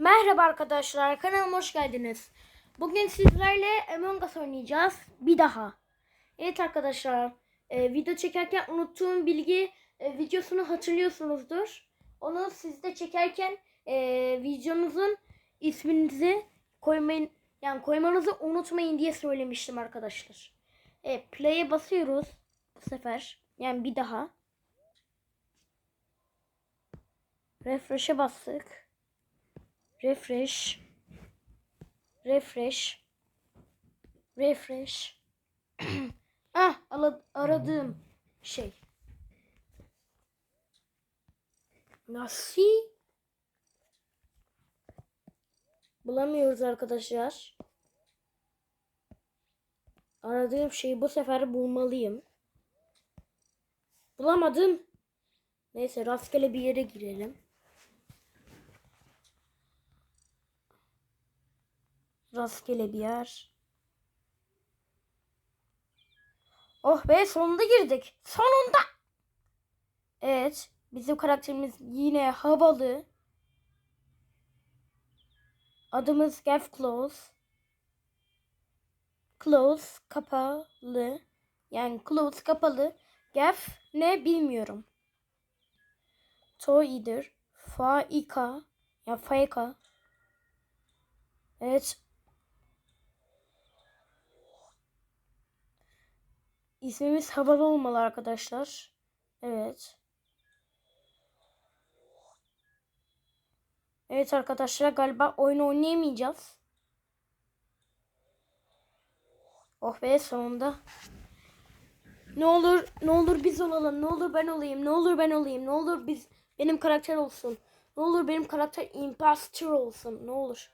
Merhaba arkadaşlar, kanalıma hoş geldiniz. Bugün sizlerle Among Us oynayacağız. Bir daha. Evet arkadaşlar, e, video çekerken unuttuğum bilgi e, videosunu hatırlıyorsunuzdur. Onu siz de çekerken e, videonuzun isminizi koymayın, yani koymanızı unutmayın diye söylemiştim arkadaşlar. Evet, play'e basıyoruz bu sefer. Yani bir daha. Refresh'e bastık. Refresh. Refresh. Refresh. ah aradığım şey. Nasıl? Bulamıyoruz arkadaşlar. Aradığım şeyi bu sefer bulmalıyım. Bulamadım. Neyse rastgele bir yere girelim. Rastgele bir yer. Oh be sonunda girdik. Sonunda. Evet. Bizim karakterimiz yine havalı. Adımız Gav Close. Close kapalı. Yani close kapalı. Gav ne bilmiyorum. Toidir. Faika. Ya faika. Evet. İsmimiz havalı olmalı arkadaşlar. Evet. Evet arkadaşlar galiba oyun oynayamayacağız. Oh be sonunda. Ne olur ne olur biz olalım. Ne olur ben olayım. Ne olur ben olayım. Ne olur biz benim karakter olsun. Ne olur benim karakter imposter olsun. Ne olur.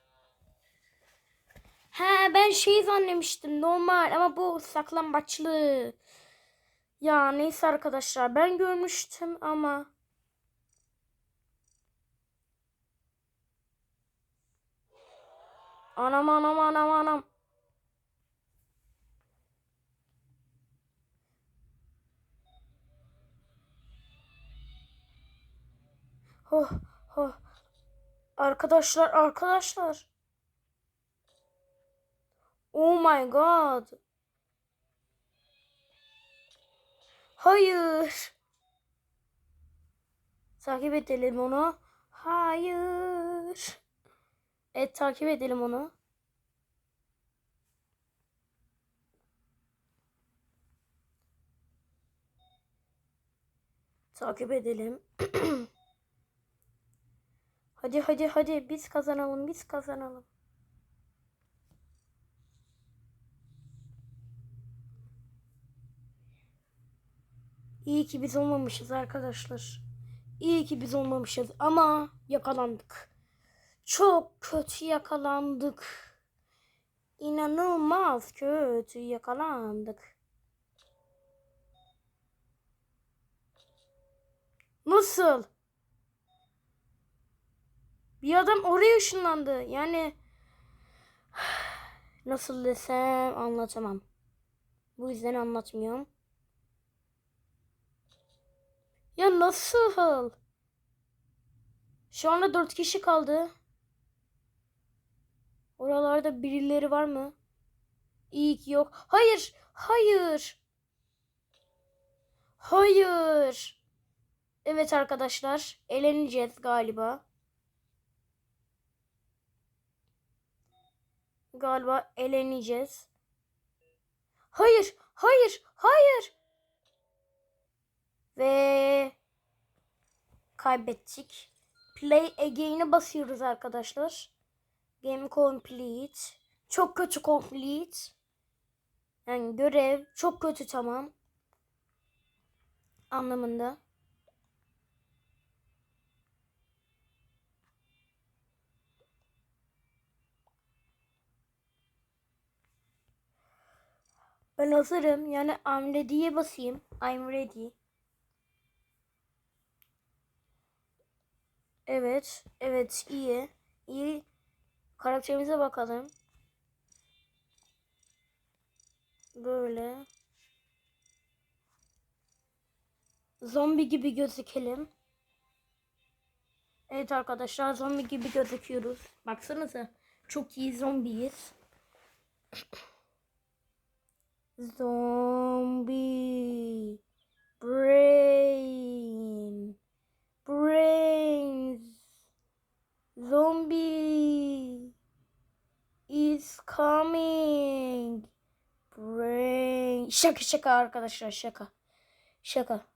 He ben şey zannetmiştim normal ama bu saklambaçlı. Ya neyse arkadaşlar ben görmüştüm ama. Anam anam anam anam. Oh, oh. Arkadaşlar arkadaşlar. Oh my god. Hayır. Takip edelim onu. Hayır. Evet takip edelim onu. Takip edelim. hadi hadi hadi biz kazanalım biz kazanalım. İyi ki biz olmamışız arkadaşlar. İyi ki biz olmamışız ama yakalandık. Çok kötü yakalandık. İnanılmaz kötü yakalandık. Nasıl? Bir adam oraya ışınlandı. Yani nasıl desem anlatamam. Bu yüzden anlatmıyorum. Ya nasıl? Şu anda dört kişi kaldı. Oralarda birileri var mı? İyi ki yok. Hayır. Hayır. Hayır. Evet arkadaşlar. Eleneceğiz galiba. Galiba eleneceğiz. Hayır. Hayır. Hayır. Ve kaybettik. Play again'e basıyoruz arkadaşlar. Game complete. Çok kötü complete. Yani görev çok kötü tamam. Anlamında. Ben hazırım. Yani I'm ready'ye basayım. I'm ready. Evet. Evet. iyi. İyi. Karakterimize bakalım. Böyle. Zombi gibi gözükelim. Evet arkadaşlar zombi gibi gözüküyoruz. Baksanıza. Çok iyi zombiyiz. Zombie. Brain. Brains. Zombie is coming. Brain. Şaka şaka arkadaşlar şaka. Şaka.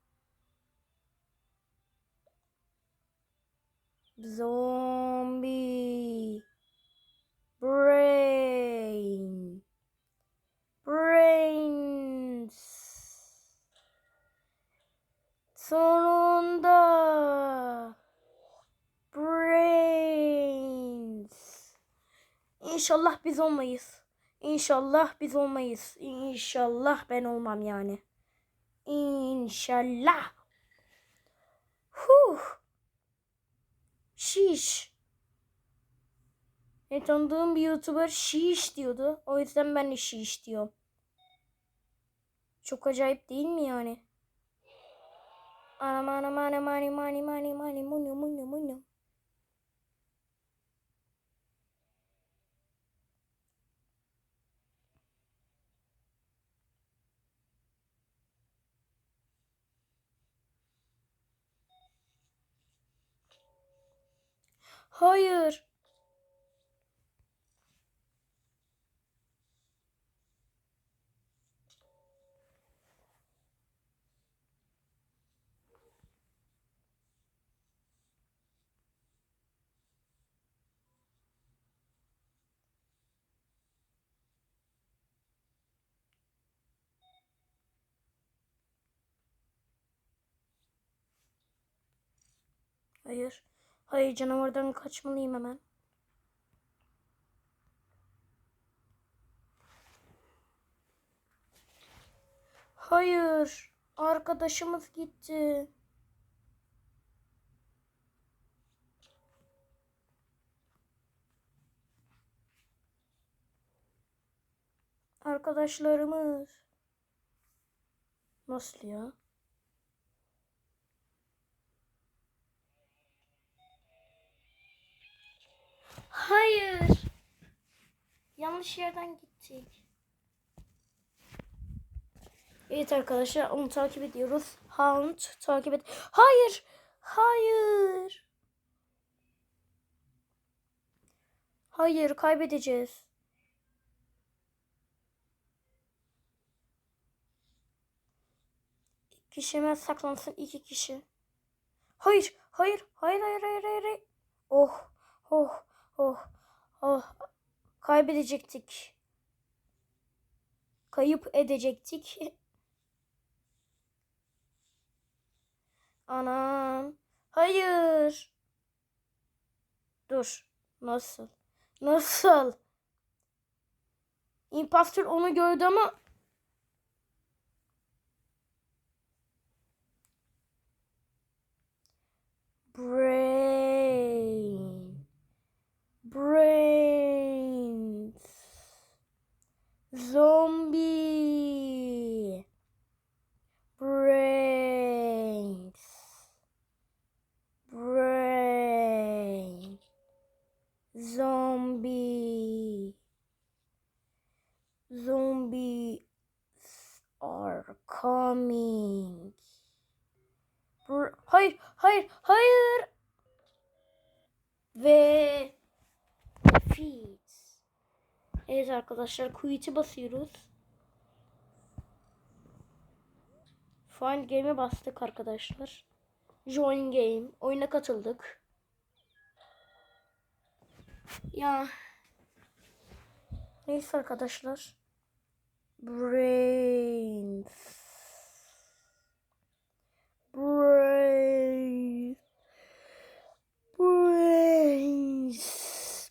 Zombie. Brain. Brains. Sonunda. Brains. İnşallah biz olmayız. İnşallah biz olmayız. İnşallah ben olmam yani. İnşallah. Huh. Şiş. E, tanıdığım bir YouTuber şiş diyordu. O yüzden ben de şiş diyorum. Çok acayip değil mi yani? Anam anam anam anam anam anam anam munu munu munu. Hayır. Hayır. Hayır canavardan kaçmalıyım hemen. Hayır. Arkadaşımız gitti. Arkadaşlarımız. Nasıl ya? Hayır. Yanlış yerden gittik. Evet arkadaşlar onu takip ediyoruz. Hound takip et. Hayır. Hayır. Hayır kaybedeceğiz. Kişi hemen saklansın iki kişi. Hayır, hayır, hayır, hayır, hayır. hayır. Oh, oh, oh, oh. Kaybedecektik. Kayıp edecektik. Anam. Hayır. Dur. Nasıl? Nasıl? İmpastör onu gördü ama Brain. Brains. Zombie. Brains. Brain. Zombie. Zombies are coming. Bur- Hayır, hayır, hayır. Ve defeat. Evet arkadaşlar quit'i basıyoruz. Find game'e bastık arkadaşlar. Join game. Oyuna katıldık. Ya. Neyse arkadaşlar. Brains. Brains. Brains.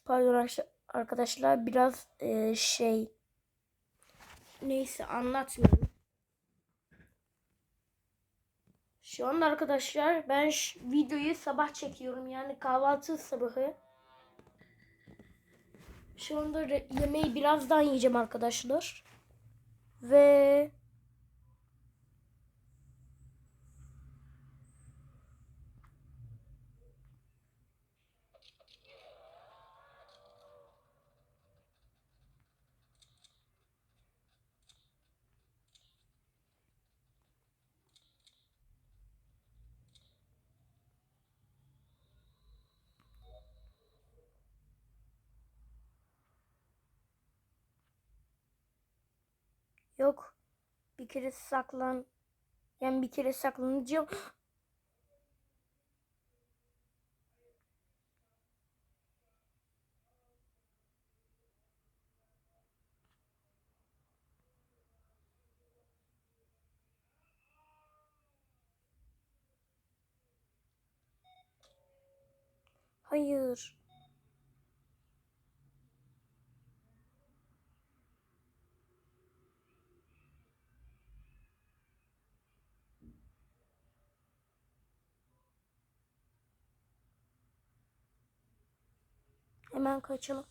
Pardon arkadaşlar- biraz e, şey neyse anlatmıyorum. Şu anda arkadaşlar ben videoyu sabah çekiyorum yani kahvaltı sabahı. Şu anda yemeği birazdan yiyeceğim arkadaşlar. Ve Yok. Bir kere saklan. Yani bir kere saklanacağım. Hayır. Hemen kaçalım.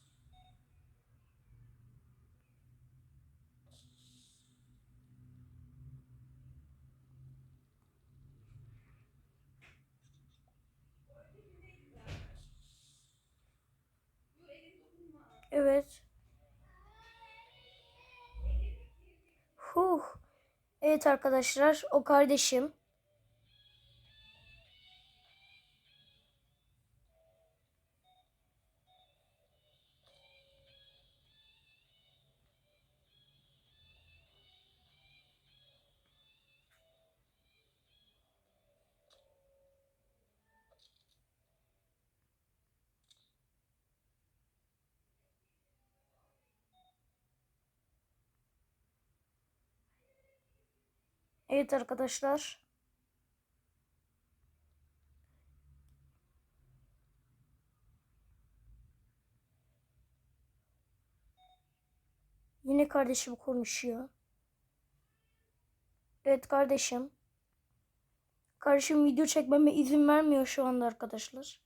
Evet. Huh. Evet arkadaşlar, o kardeşim. Evet arkadaşlar. Yine kardeşim konuşuyor. Evet kardeşim. Kardeşim video çekmeme izin vermiyor şu anda arkadaşlar.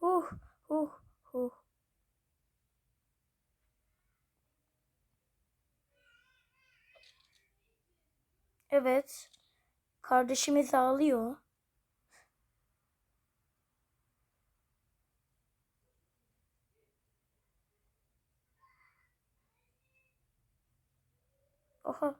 Huh, huh, huh. Evet. Kardeşimiz ağlıyor. Oha.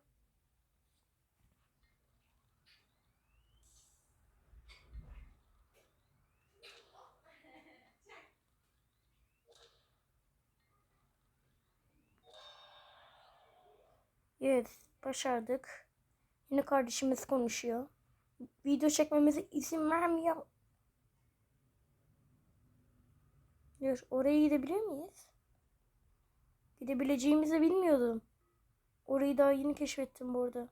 Evet, başardık. Yine kardeşimiz konuşuyor. Video çekmemize izin vermiyor. Dur, oraya gidebilir miyiz? Gidebileceğimizi bilmiyordum. Orayı daha yeni keşfettim bu arada.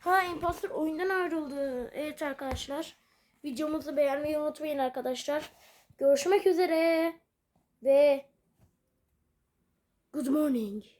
Ha imposter oyundan ayrıldı. Evet arkadaşlar. Videomuzu beğenmeyi unutmayın arkadaşlar. Görüşmek üzere. Ve good morning.